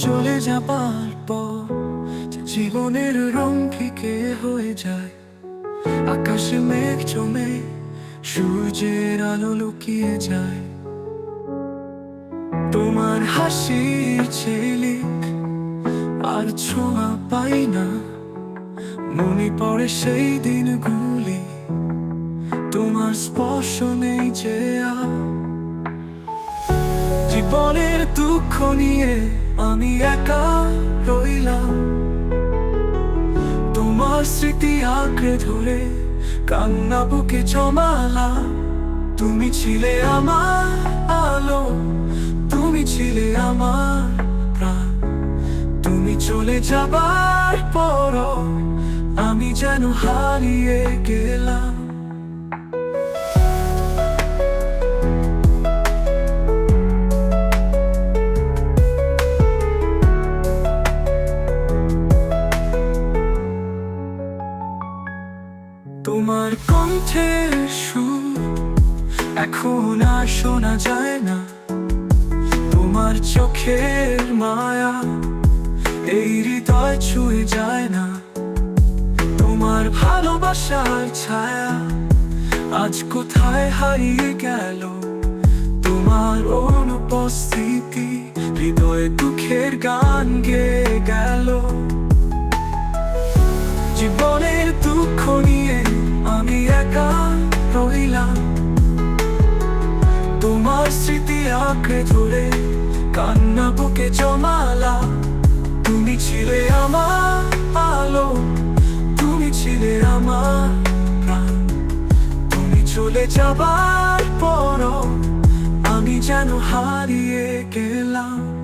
চলে যাবার পর জীবনের রং ফিকে হয়ে যায়। আকাশে মেঘ জমে, সূর্যের আলো লুকিয়ে যায়। তোমার হাসির ছেলে আর ছোঁয়া পাই না। মনে পড়ে সেই দিনগুলি, তোমার স্পর্শ নেই যে জীবনের দুঃখ নিয়ে আমি একা রইলাম। তোমার স্মৃতি আঁকড়ে ধরে কান্না বুকে জমালাম তুমি ছিলে আমার আলো, তুমি ছিলে আমার প্রাণ। তুমি চলে যাবার পর আমি যেন হারিয়ে গেলাম। তোমার কণ্ঠের সুর। এখন আর শোনা যায় না। তোমার চোখের মায়া এই হৃদয় ছুঁয়ে যায় না। তোমার ভালোবাসার ছায়া আজ কোথায় হারিয়ে গেল? তোমার অনুপস্থিতি হৃদয়ে দুঃখের গান গেয়ে গেল। জীবনের দুঃখ নিয়ে আঁকড়ে ধরে, কান্না বুকে জমালা। তুমি ছিলে আমার আলো, তুমি ছিলে আমার প্রাণ। তুমি চলে যাবার পর আমি যেন হারিয়ে গেলাম।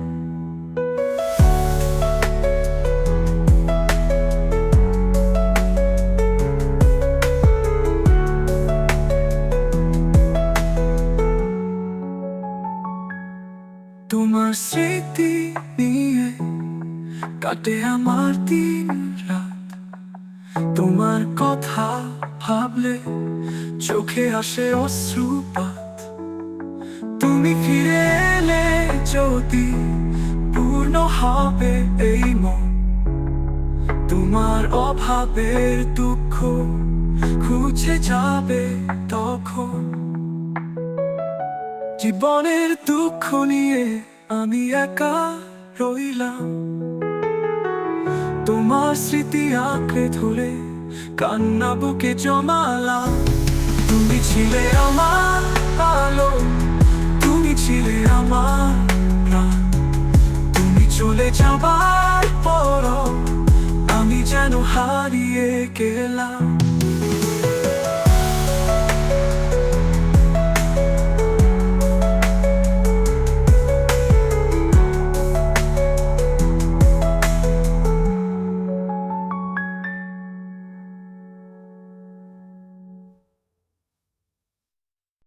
তোমার স্মৃতি নিয়ে কাটে আমার দিন রাত। তোমার কথা ভাবলে চোখে আসে অশ্রুপাত। তুমি ফিরে এলে যদি পূর্ণ হবে এই মন। তোমার অভাবের দুঃখ খুঁজে যাবে তখন। জীবনের দুঃখ নিয়ে আমি একা রইলাম। তোমার স্মৃতি আঁকড়ে ধরে কান্না বুকে জমালাম। তুমি ছিলে আমার আলো, তুমি ছিলে আমার তুমি চলে যাবার পর আমি যেন হারিয়ে গেলাম।